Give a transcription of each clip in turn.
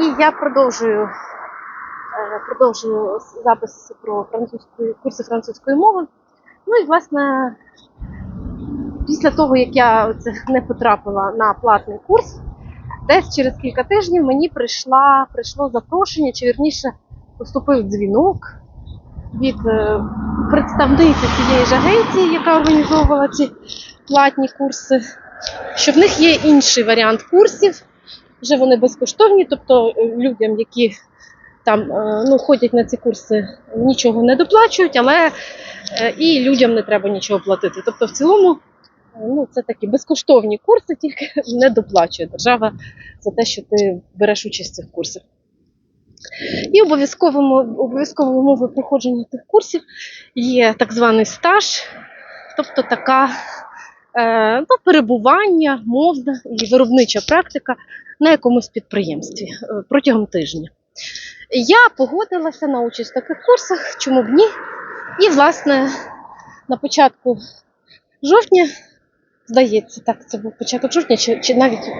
і я продовжую, е, продовжую запис про французьку, курси французької мови. Ну і власне, після того, як я це не потрапила на платний курс, десь через кілька тижнів мені прийшла, прийшло запрошення, чи вірніше поступив дзвінок від е, представниці цієї ж агенції, яка організовувала ці платні курси, що в них є інший варіант курсів. Вже вони безкоштовні, тобто е, людям, які там е, ну, ходять на ці курси, нічого не доплачують, але е, і людям не треба нічого платити. Тобто, в цілому, ну, це такі безкоштовні курси, тільки не доплачує держава за те, що ти береш участь в цих курсах. І обов'язковому обов'язковою умовою проходження тих курсів є так званий стаж, тобто така е, ну, перебування, мовна і виробнича практика на якомусь підприємстві е, протягом тижня. Я погодилася на участь в таких курсах, чому б ні. І, власне, на початку жовтня, здається, так, це був початок жовтня, чи, чи навіть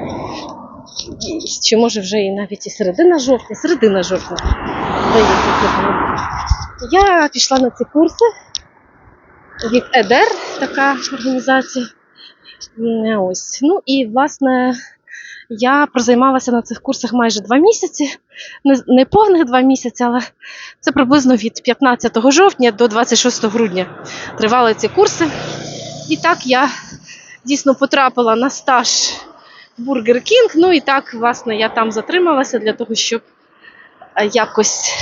чи може вже і навіть і середина жовтня, середина жовтня, здається, це було. Я пішла на ці курси від ЕДЕР, така організація. Ось. Ну і власне я прозаймалася на цих курсах майже два місяці. Не, повних два місяці, але це приблизно від 15 жовтня до 26 грудня тривали ці курси. І так я дійсно потрапила на стаж Бургер Кінг. Ну і так, власне, я там затрималася для того, щоб е, якось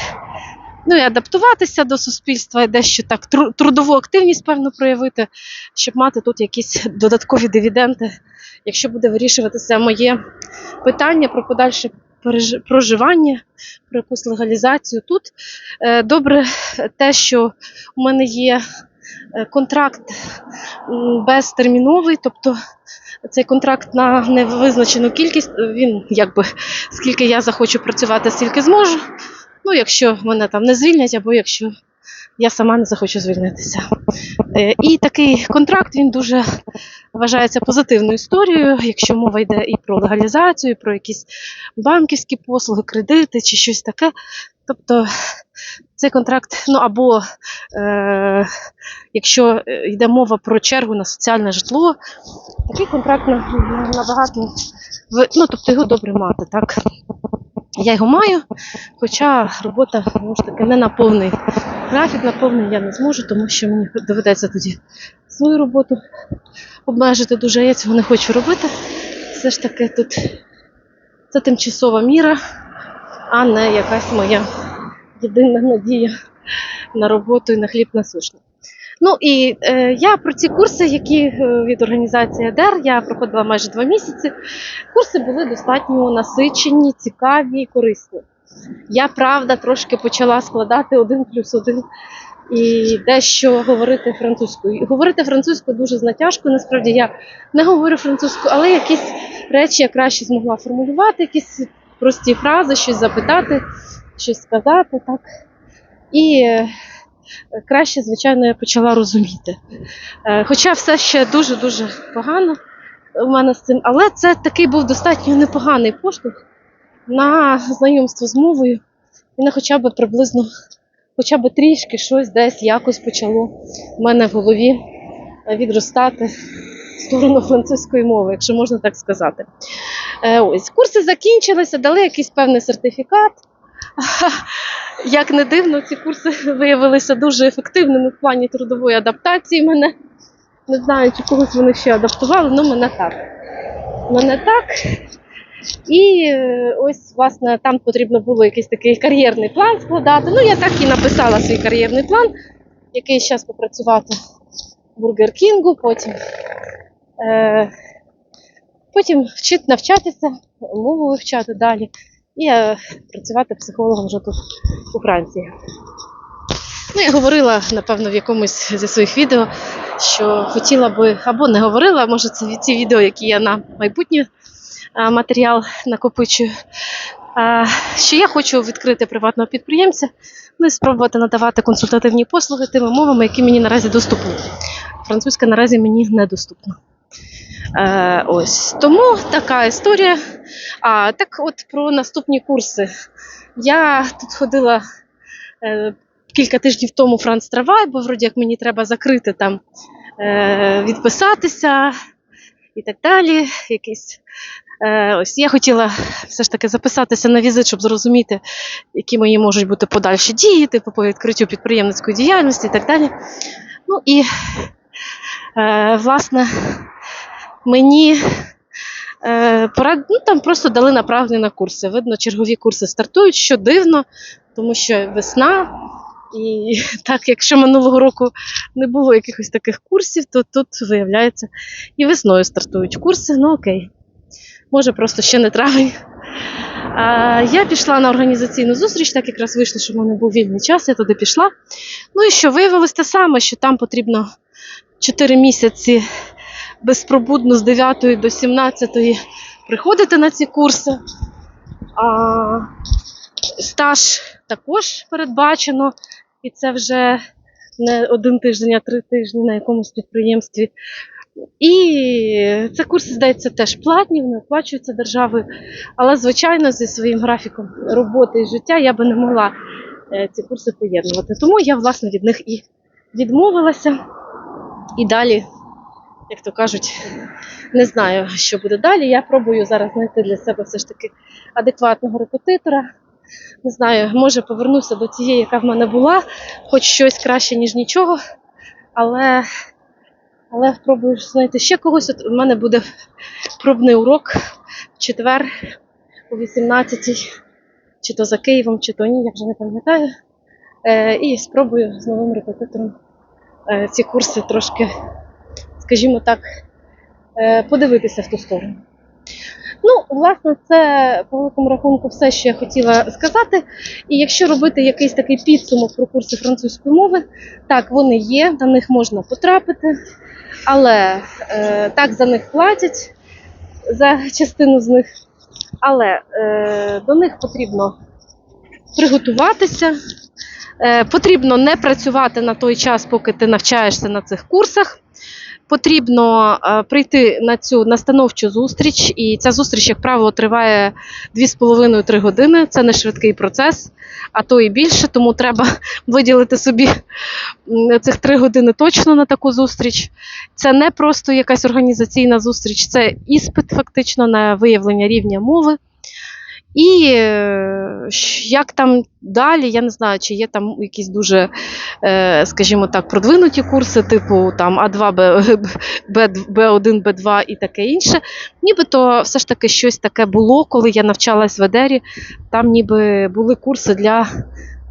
ну, і адаптуватися до суспільства, і дещо так трудову активність, певно, проявити, щоб мати тут якісь додаткові дивіденди, якщо буде вирішуватися моє питання про подальше проживання, про якусь легалізацію тут. Е, Добре те, що у мене є е, контракт безтерміновий, тобто цей контракт на невизначену кількість, він якби скільки я захочу працювати, стільки зможу. Ну, якщо мене там не звільнять, або якщо я сама не захочу звільнитися. Е, І такий контракт він дуже вважається позитивною історією, якщо мова йде і про легалізацію, і про якісь банківські послуги, кредити чи щось таке. Тобто цей контракт, ну або е, якщо йде мова про чергу на соціальне житло, такий контракт набагато ну, тобто його добре мати, так. Я його маю, хоча робота знову ж таки не на повний графік, на повний я не зможу, тому що мені доведеться тоді свою роботу обмежити дуже. Я цього не хочу робити. Все ж таки тут це тимчасова міра, а не якась моя єдина надія на роботу і на хліб насушний. Ну і е, я про ці курси, які е, від організації ЕДЕР, я проходила майже два місяці. Курси були достатньо насичені, цікаві і корисні. Я правда трошки почала складати один плюс один і дещо говорити французькою. Говорити французькою дуже з натяжкою. Насправді я не говорю французькою, але якісь речі я краще змогла формулювати, якісь прості фрази, щось запитати, щось сказати. Так. І е, краще, звичайно, я почала розуміти. Е, Хоча все ще дуже-дуже погано у мене з цим, але це такий був достатньо непоганий поштовх на знайомство з мовою і на хоча б приблизно, хоча б трішки щось десь якось почало в мене в голові е, відростати в сторону французької мови, якщо можна так сказати. Е, Ось курси закінчилися, дали якийсь певний сертифікат. Як не дивно, ці курси виявилися дуже ефективними в плані трудової адаптації мене. Не знаю, чи когось вони ще адаптували, але мене так. Мене так. І е, ось, власне, там потрібно було якийсь такий кар'єрний план складати. Ну, я так і написала свій кар'єрний план, який зараз попрацювати в Бургер Кінгу, потім, е, потім вчити навчатися, мову вивчати далі і е, працювати психологом вже тут у Франції. Ну, я говорила, напевно, в якомусь зі своїх відео, що хотіла би, або не говорила, може, це ці відео, які я на майбутнє матеріал накопичую. Що я хочу відкрити приватного підприємця, ну і спробувати надавати консультативні послуги тими мовами, які мені наразі доступні. Французька наразі мені недоступна. Е, ось тому така історія. А так, от про наступні курси. Я тут ходила е, кілька тижнів тому Франц Травай, бо вроді як мені треба закрити там, е, відписатися і так далі. Якісь, е, ось я хотіла все ж таки записатися на візит, щоб зрозуміти, які мої можуть бути подальші дії, типу по відкриттю підприємницької діяльності і так далі. Ну і е, власне мені е, порад... ну, там просто дали направлення на курси. Видно, чергові курси стартують, що дивно, тому що весна. І так, якщо минулого року не було якихось таких курсів, то тут виявляється і весною стартують курси. Ну окей, може просто ще не травень. А, я пішла на організаційну зустріч, так якраз вийшло, що в мене був вільний час, я туди пішла. Ну і що виявилось те саме, що там потрібно 4 місяці безпробудно з 9 до 17 приходити на ці курси. А стаж також передбачено, і це вже не один тиждень, а три тижні на якомусь підприємстві. І це курси, здається, теж платні, вони оплачуються державою. Але, звичайно, зі своїм графіком роботи і життя я би не могла е, ці курси поєднувати. Тому я, власне, від них і відмовилася. І далі, як то кажуть, не знаю, що буде далі. Я пробую зараз знайти для себе все ж таки адекватного репетитора. Не знаю, може повернуся до тієї, яка в мене була, хоч щось краще, ніж нічого. Але, але спробую знайти ще когось. От у мене буде пробний урок в четвер о 18-й, чи то за Києвом, чи то ні, я вже не пам'ятаю. Е, і спробую з новим репетитором е, ці курси трошки, скажімо так, е, подивитися в ту сторону. Ну, власне, це по великому рахунку все, що я хотіла сказати. І якщо робити якийсь такий підсумок про курси французької мови, так, вони є, на них можна потрапити, але е, так за них платять за частину з них. Але е, до них потрібно приготуватися. Е, потрібно не працювати на той час, поки ти навчаєшся на цих курсах. Потрібно е, прийти на цю настановчу зустріч, і ця зустріч, як правило, триває 2,5-3 години. Це не швидкий процес, а то і більше, тому треба виділити собі цих 3 години точно на таку зустріч. Це не просто якась організаційна зустріч, це іспит фактично на виявлення рівня мови. І е, як там далі, я не знаю, чи є там якісь дуже, е, скажімо так, продвинуті курси, типу там А2, Б, Б, Б1, Б2 і таке інше. Нібито все ж таки щось таке було, коли я навчалась в Едері. Там ніби були курси для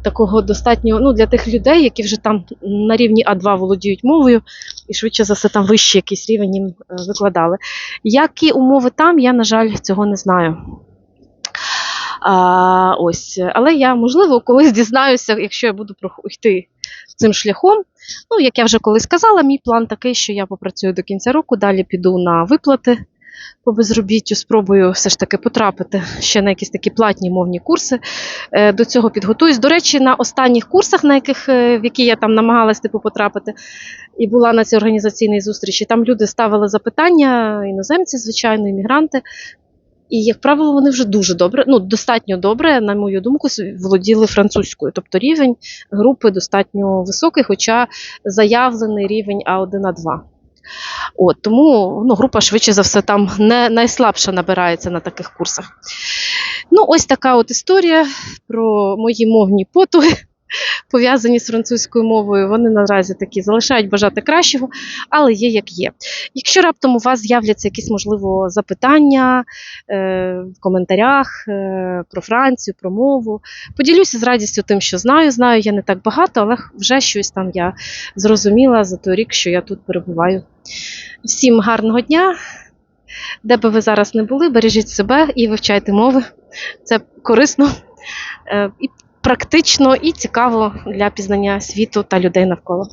такого достатньо, ну, для тих людей, які вже там на рівні А2 володіють мовою, і швидше за все там вищий якийсь рівень їм е, викладали. Які умови там, я, на жаль, цього не знаю. А, ось. Але я, можливо, колись дізнаюся, якщо я буду йти цим шляхом. Ну, як я вже колись сказала, мій план такий, що я попрацюю до кінця року, далі піду на виплати по безробіттю, спробую все ж таки потрапити ще на якісь такі платні мовні курси. Е, До цього підготуюсь. До речі, на останніх курсах, на яких, е, в які я там намагалась типу, потрапити, і була на цій організаційній зустрічі, там люди ставили запитання, іноземці, звичайно, іммігранти. І, як правило, вони вже дуже добре, ну достатньо добре, на мою думку, володіли французькою. Тобто рівень групи достатньо високий, хоча заявлений рівень А1, А2. От, тому ну, група швидше за все там не найслабша набирається на таких курсах. Ну, ось така от історія про мої мовні потуги, пов'язані з французькою мовою. Вони наразі такі залишають бажати кращого, але є як є. Якщо раптом у вас з'являться якісь, можливо, запитання е, в коментарях е, про Францію, про мову, поділюся з радістю тим, що знаю. Знаю я не так багато, але вже щось там я зрозуміла за той рік, що я тут перебуваю. Всім гарного дня! Де би ви зараз не були, бережіть себе і вивчайте мови. Це корисно е, і практично, і цікаво для пізнання світу та людей навколо.